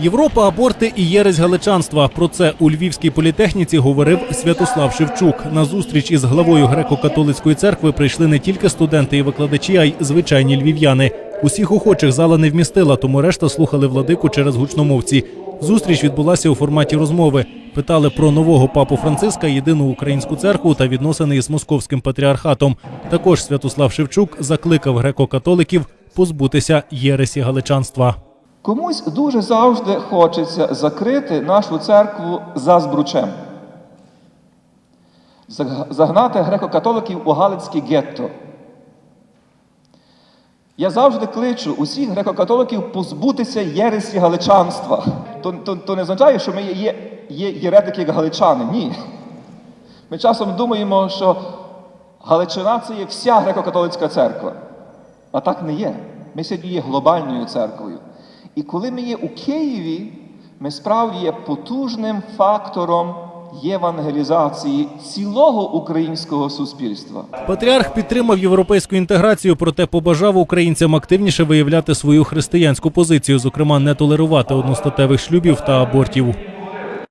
Європа, аборти і єресь галичанства. Про це у Львівській політехніці говорив Святослав Шевчук. На зустріч із главою греко-католицької церкви прийшли не тільки студенти і викладачі, а й звичайні львів'яни. Усіх охочих зала не вмістила, тому решта слухали владику через гучномовці. Зустріч відбулася у форматі розмови. Питали про нового папу Франциска, єдину українську церкву та відносини із московським патріархатом. Також Святослав Шевчук закликав греко-католиків позбутися єресі галичанства. Комусь дуже завжди хочеться закрити нашу церкву за збручем. Загнати греко-католиків у Галицьке гетто. Я завжди кличу усіх греко-католиків позбутися єресі галичанства. То, то, то не означає, що ми є, є, єретики як галичани. Ні. Ми часом думаємо, що Галичина це є вся греко-католицька церква. А так не є. Ми сьогодні є глобальною церквою. І коли ми є у Києві, ми справді є потужним фактором євангелізації цілого українського суспільства. Патріарх підтримав європейську інтеграцію, проте побажав українцям активніше виявляти свою християнську позицію, зокрема не толерувати одностатевих шлюбів та абортів.